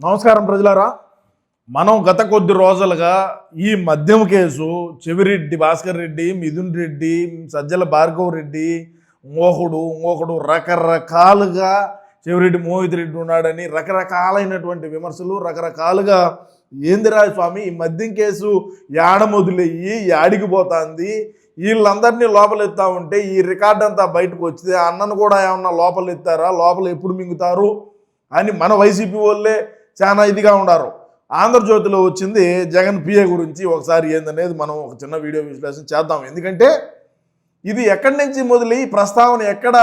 నమస్కారం ప్రజలారా. మనం గత కొద్ది రోజులుగా ఈ మద్యం కేసు చెవిరెడ్డి భాస్కర్ రెడ్డి మిథున్ రెడ్డి సజ్జల భార్గవ్ రెడ్డి ఇంకొకడు ఇంకొకడు రకరకాలుగా చెవిరెడ్డి మోహిత్ రెడ్డి ఉన్నాడని రకరకాలైనటువంటి విమర్శలు రకరకాలుగా ఏందిరా స్వామి ఈ మద్యం కేసు యాడ మొదలయ్యి యాడికి పోతుంది? వీళ్ళందరినీ లోపలెత్తా ఉంటే ఈ రికార్డ్ అంతా బయటకు వచ్చితే అన్నను కూడా ఏమన్నా లోపలెత్తారా? లోపల ఎప్పుడు మింగుతారు? అని మన వైసీపీ వాళ్ళే చాలా ఇదిగా ఉన్నారు ఆంధ్రజ్యోతిలో వచ్చింది జగన్ పిఏ గురించి ఒకసారి ఏందనేది మనం ఒక చిన్న వీడియో విశ్లేషణ చేద్దాం. ఎందుకంటే ఇది ఎక్కడి నుంచి మొదలై ప్రస్తావన ఎక్కడ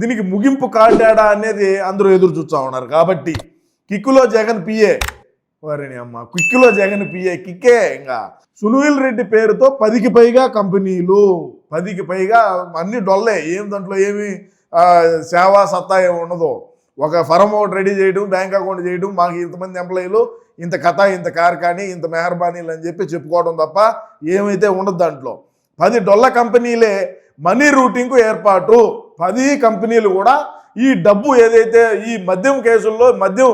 దీనికి ముగింపు కాటాడా అనేది అందరూ ఎదురు చూస్తూ ఉన్నారు. కాబట్టి కిక్కులో జగన్ పిఏ వారిని అమ్మ కిక్కులో జగన్ పిఏ కిక్కే ఇంకా. సునీల్ రెడ్డి పేరుతో పదికి పైగా కంపెనీలు పదికి పైగా అన్ని డొల్లే. ఏం దాంట్లో ఏమి సేవా సత్తా ఏమి ఉండదు. ఒక ఫరం ఒకటి రెడీ చేయడం బ్యాంక్ అకౌంట్ చేయడం మాకు ఇంతమంది ఎంప్లాయీలు ఇంత కథ ఇంత కార్ఖానీ ఇంత మెహర్బానీలు అని చెప్పి చెప్పుకోవడం తప్ప ఏమైతే ఉండదు దాంట్లో. పది డొల్ల కంపెనీలే మనీ రూటింగ్కు ఏర్పాటు. పది కంపెనీలు కూడా ఈ డబ్బు ఏదైతే ఈ మద్యం కేసుల్లో మద్యం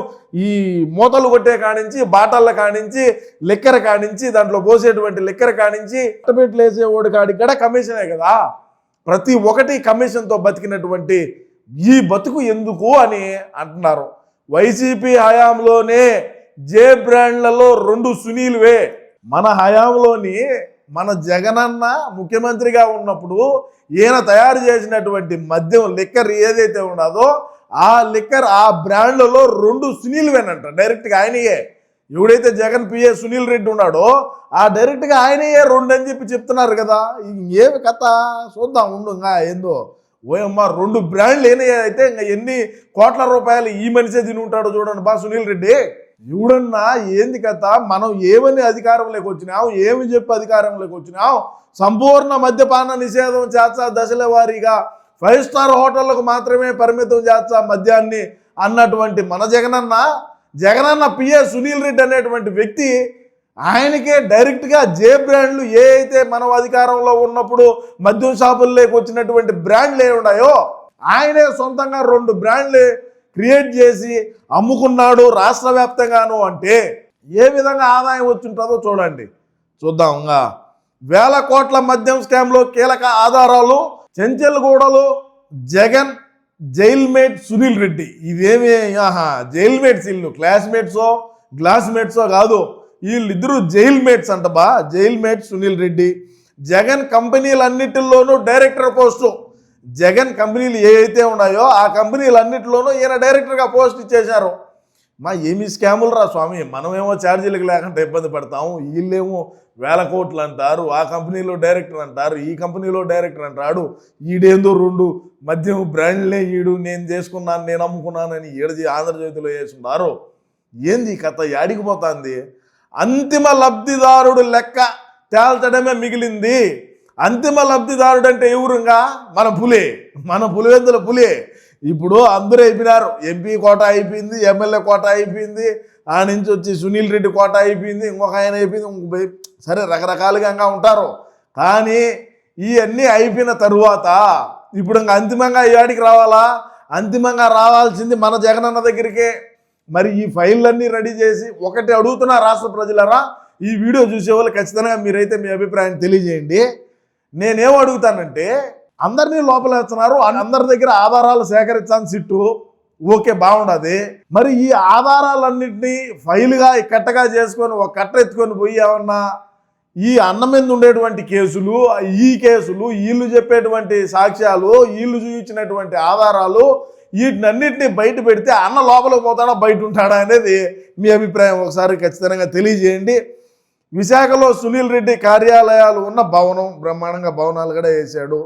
ఈ మూతలు కొట్టే కానించి బాటళ్ళ కానించి లిక్కర్ కానించి దాంట్లో పోసేటువంటి లిక్కర కానించి అట్టపెట్లు వేసే ఓడి కాడికి కూడా కమిషనే కదా. ప్రతి ఒక్కటి కమిషన్తో బతికినటువంటి ఈ బతుకు ఎందుకు అని అంటున్నారు. వైసీపీ హయాంలోనే జే బ్రాండ్లలో రెండు సునీల్వే. మన హయాంలోని మన జగనన్న ముఖ్యమంత్రిగా ఉన్నప్పుడు ఈయన తయారు చేసినటువంటి మద్యం లిక్కర్ ఏదైతే ఉన్నదో ఆ లిక్కర్ ఆ బ్రాండ్లలో రెండు సునీల్వేనంట. డైరెక్ట్గా ఆయనయే. ఎవడైతే జగన్ పిఏ సునీల్ రెడ్డి ఉన్నాడో ఆ డైరెక్ట్గా ఆయనయే రెండు అని చెప్పి చెప్తున్నారు కదా. ఏమి కథ? చూద్దాం ఉండు ఇంకా ఏందో. ఓయమ్మ రెండు బ్రాండ్లు ఏనయ్య అయితే ఇంకా ఎన్ని కోట్ల రూపాయలు ఈ మనిషే తిని ఉంటాడో చూడండి బా సునీల్ రెడ్డి. ఎవడన్నా ఏంది కథ? మనం ఏమని అధికారంలోకి వచ్చినావు ఏమి చెప్పి అధికారంలోకి వచ్చినావు సంపూర్ణ మద్యపాన నిషేధం చేస్తా దశల వారీగా ఫైవ్ స్టార్ హోటళ్ళకు మాత్రమే పరిమితం చేస్తా మద్యాన్ని అన్నటువంటి మన జగనన్న. జగనన్న పిఏ సునీల్ రెడ్డి అనేటువంటి వ్యక్తి ఆయనకే డైరెక్ట్గా జే బ్రాండ్లు ఏ అయితే మనం అధికారంలో ఉన్నప్పుడు మద్యం షాపుల్లోకి వచ్చినటువంటి బ్రాండ్లు ఏ ఉన్నాయో ఆయనే సొంతంగా రెండు బ్రాండ్లు క్రియేట్ చేసి అమ్ముకున్నాడు రాష్ట్ర వ్యాప్తంగాను అంటే ఏ విధంగా ఆదాయం వచ్చింటుందో చూడండి. చూద్దాం ఇంకా వేల కోట్ల మద్యం స్కామ్లో కీలక ఆధారాలు చెంచెల్గూడలో జగన్ జైల్మేట్ సునీల్ రెడ్డి. ఇదేమి? ఆహా జైల్మేట్స్ ఇల్లు క్లాస్మేట్సో గ్లాస్మేట్సో కాదు. వీళ్ళిద్దరూ జైల్ మేట్స్ అంట బా. జైల్ మేట్ సునీల్ రెడ్డి జగన్ కంపెనీలన్నిటిలోనూ డైరెక్టర్ పోస్టు జగన్ కంపెనీలు ఏవైతే ఉన్నాయో ఆ కంపెనీలన్నిటిలోనూ ఈయన డైరెక్టర్గా పోస్ట్ ఇచ్చేశారు. మా ఏమి స్కాములు రా స్వామి. మనమేమో ఛార్జీలకు లేకుండా ఇబ్బంది పడతాము. వీళ్ళేమో వేల కోట్లు అంటారు. ఆ కంపెనీలో డైరెక్టర్ అంటారు. ఈ కంపెనీలో డైరెక్టర్ అంటాడు. ఈడేందో రెండు మద్యం బ్రాండ్లే ఈడు. నేను చేసుకున్నాను నేను అమ్ముకున్నానని ఏడు ఆంధ్రజ్యోతిలో వేసుకున్నారు ఏంది కథ? యాడికి పోతుంది. అంతిమ లబ్ధిదారుడు లెక్క తేల్చడమే మిగిలింది. అంతిమ లబ్ధిదారుడు అంటే ఎవరుగా? మన పులే. మన పులివెందుల పులే. ఇప్పుడు అందరూ అయిపోయినారు. ఎంపీ కోట అయిపోయింది ఎమ్మెల్యే కోట అయిపోయింది ఆ నుంచి వచ్చి సునీల్ రెడ్డి కోట అయిపోయింది ఇంకొక ఆయన అయిపోయింది ఇంకొక సరే రకరకాలుగా ఇంకా ఉంటారు. కానీ ఇవన్నీ అయిపోయిన తరువాత ఇప్పుడు ఇంకా అంతిమంగా ఈ ఆడికి రావాలా? అంతిమంగా రావాల్సింది మన జగనన్న దగ్గరికే. మరి ఈ ఫైళ్ళన్నీ రెడీ చేసి ఒకటి అడుగుతున్నా రాష్ట్ర ప్రజలరా ఈ వీడియో చూసే వాళ్ళు ఖచ్చితంగా మీరైతే మీ అభిప్రాయం తెలియజేయండి. నేనేం అడుగుతానంటే అందరినీ లోపలేస్తున్నారు అందరి దగ్గర ఆధారాలు సేకరించాను సిట్టు ఓకే బాగుండదు. మరి ఈ ఆధారాలన్నింటినీ ఫైల్గా కట్టగా చేసుకొని ఒక కట్ట ఎత్తుకొని పోయి ఏమన్నా ఈ అన్న మీద ఉండేటువంటి కేసులు ఈ కేసులు వీళ్ళు చెప్పేటువంటి సాక్ష్యాలు వీళ్ళు చూపించినటువంటి ఆధారాలు వీటినన్నింటినీ బయట పెడితే అన్న లోపలికి పోతాడా బయట ఉంటాడా అనేది మీ అభిప్రాయం ఒకసారి ఖచ్చితంగా తెలియజేయండి. విశాఖలో సునీల్ రెడ్డి కార్యాలయాలు ఉన్న భవనం బ్రహ్మాండంగా భవనాలు కూడా వేశాడు.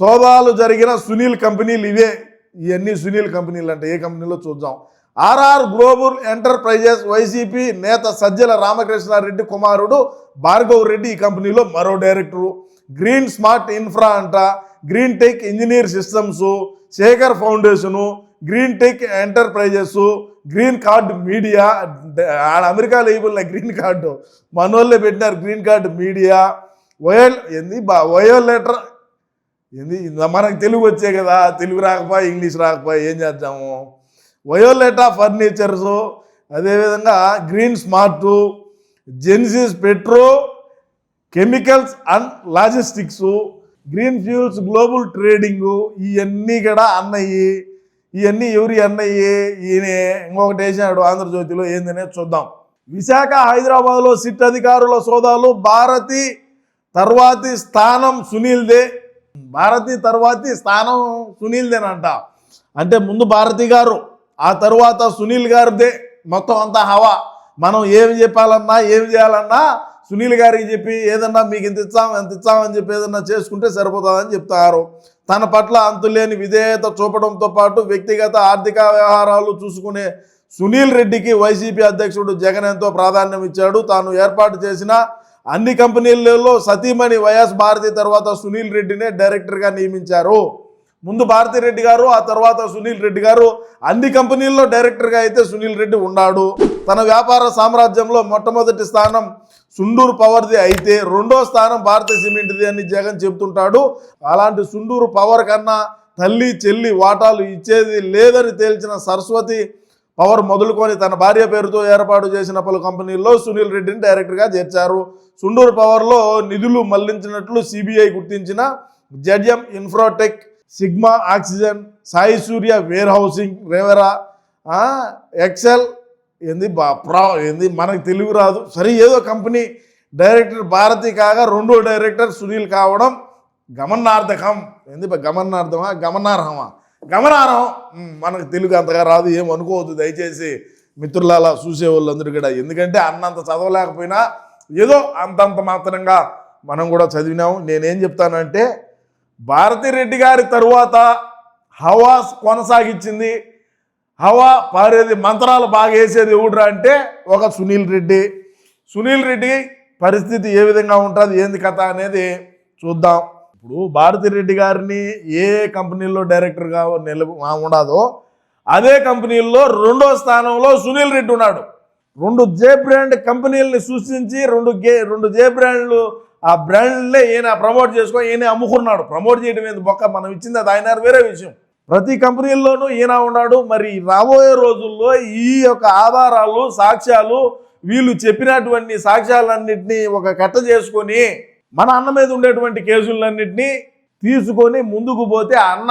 సోదాలు జరిగిన సునీల్ కంపెనీలు ఇవే. ఇవన్నీ సునీల్ కంపెనీలు అంటే ఏ కంపెనీలో చూద్దాం. ఆర్ఆర్ గ్లోబల్ ఎంటర్ప్రైజెస్ వైసీపీ నేత సజ్జల రామకృష్ణారెడ్డి కుమారుడు భార్గవ్ రెడ్డి ఈ కంపెనీలో మరో డైరెక్టరు. గ్రీన్ స్మార్ట్ ఇన్ఫ్రా అంట. Green tech engineer systems. Shekhar foundation green tech enterprises green card media ఆడ అమెరికాలో ఇవ్వలే గ్రీన్ కార్డు. మనోళ్ళే పెట్టినారు గ్రీన్ కార్డు మీడియా. వయోల్ ఏంది బా లెటర్? ఏంది మనకు తెలుగు వచ్చే కదా తెలుగు రాకపోయి ఇంగ్లీష్ రాకపోయి ఏం చేద్దాము? వయోలేటా ఫర్నిచర్స్ అదేవిధంగా green smart Genesis petro chemicals and logistics green fuels global trading ఇవన్నీ కూడా అన్నయ్యి ఇవన్నీ ఎవరి అన్నయ్యి? ఈయన ఇంకొకటి వేసినాడు ఆంధ్రజ్యోతిలో ఏందనేది చూద్దాం. విశాఖ హైదరాబాద్లో సిట్ అధికారుల సోదాలు భారతి తర్వాతి స్థానం సునీల్దే. భారతి తర్వాతి స్థానం సునీల్దేనంట. అంటే ముందు భారతి గారు ఆ తర్వాత సునీల్ గారిదే. మొత్తం అంతా హవా. మనం ఏమి చెప్పాలన్నా ఏమి చేయాలన్నా సునీల్ గారికి చెప్పి ఏదన్నా మీకు ఇంత ఇచ్చాం ఎంత ఇచ్చామని చెప్పి ఏదన్నా చేసుకుంటే సరిపోతుందని చెప్తారు. తన పట్ల అంతులేని విధేయత చూపడంతో పాటు వ్యక్తిగత ఆర్థిక వ్యవహారాలు చూసుకునే సునీల్ రెడ్డికి వైసీపీ అధ్యక్షుడు జగన్ ఎంతో ప్రాధాన్యం ఇచ్చాడు. తాను ఏర్పాటు చేసిన అన్ని కంపెనీలలో సతీమణి వైఎస్ భారతి తర్వాత సునీల్ రెడ్డినే డైరెక్టర్గా నియమించారు. ముందు భారతి రెడ్డి గారు ఆ తర్వాత సునీల్ రెడ్డి గారు అన్ని కంపెనీల్లో డైరెక్టర్గా అయితే సునీల్ రెడ్డి ఉన్నాడు. తన వ్యాపార సామ్రాజ్యంలో మొట్టమొదటి స్థానం సుండూరు పవర్ది అయితే రెండో స్థానం భారత సిమెంట్ది అని జగన్ చెబుతుంటాడు అలాంటి సుండూరు పవర్ కన్నా తల్లి చెల్లి వాటాలు ఇచ్చేది లేదని తేల్చిన సరస్వతి పవర్ మొదలుకొని తన భార్య పేరుతో ఏర్పాటు చేసిన పలు కంపెనీల్లో సునీల్ రెడ్డిని డైరెక్టర్గా చేర్చారు. సుండూరు పవర్లో నిధులు మళ్ళించినట్లు సిబిఐ గుర్తించిన ZM infratech sigma oxygen Sai Surya warehousing Revera excel ఏంది బా ప్రా ఏంది మనకు తెలుగు రాదు. సరే ఏదో కంపెనీ డైరెక్టర్ భారతి కాగా రెండో డైరెక్టర్ సునీల్ కావడం గమనార్థకం ఏంది బా గమనార్థమా గమనార్హమా? గమనార్హం. మనకు తెలుగు అంతగా రాదు ఏం అనుకోవద్దు. దయచేసి మిత్రులాలా చూసే వాళ్ళందరూ కూడా ఎందుకంటే అన్నంత చదవలేకపోయినా ఏదో అంతంత మాత్రంగా మనం కూడా చదివినాము. నేనేం చెప్తానంటే భారతిరెడ్డి గారి తరువాత హవాస్ కొనసాగించింది. హవా పారేది మంత్రాలు బాగా వేసేది ఎవడురా అంటే ఒక సునీల్ రెడ్డి. సునీల్ రెడ్డి పరిస్థితి ఏ విధంగా ఉంటుంది ఏంది కథ అనేది చూద్దాం. ఇప్పుడు భారతిరెడ్డి గారిని ఏ కంపెనీలో డైరెక్టర్గా నిల ఉండదో అదే కంపెనీల్లో రెండో స్థానంలో సునీల్ రెడ్డి ఉన్నాడు. రెండు జే బ్రాండ్ కంపెనీలని సృష్టించి రెండు గే రెండు జే బ్రాండ్లు ఆ బ్రాండ్లే ఈయన ప్రమోట్ చేసుకొని ఈయన అమ్ముకున్నాడు. ప్రమోట్ చేయడం ఏంది బొక్క? మనం ఇచ్చింది అది ఆయన వేరే విషయం. ప్రతి కంపెనీల్లోనూ ఈయన ఉన్నాడు. మరి రాబోయే రోజుల్లో ఈ యొక్క ఆధారాలు సాక్ష్యాలు వీళ్ళు చెప్పినటువంటి సాక్ష్యాలన్నింటినీ ఒక కట్ట చేసుకొని మన అన్న మీద ఉండేటువంటి కేసులన్నింటినీ తీసుకొని ముందుకు పోతే అన్న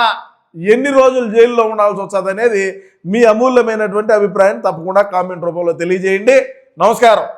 ఎన్ని రోజులు జైల్లో ఉండాల్సి వస్తుంది అనేది మీ అమూల్యమైనటువంటి అభిప్రాయం తప్పకుండా కామెంట్ రూపంలో తెలియజేయండి. నమస్కారం.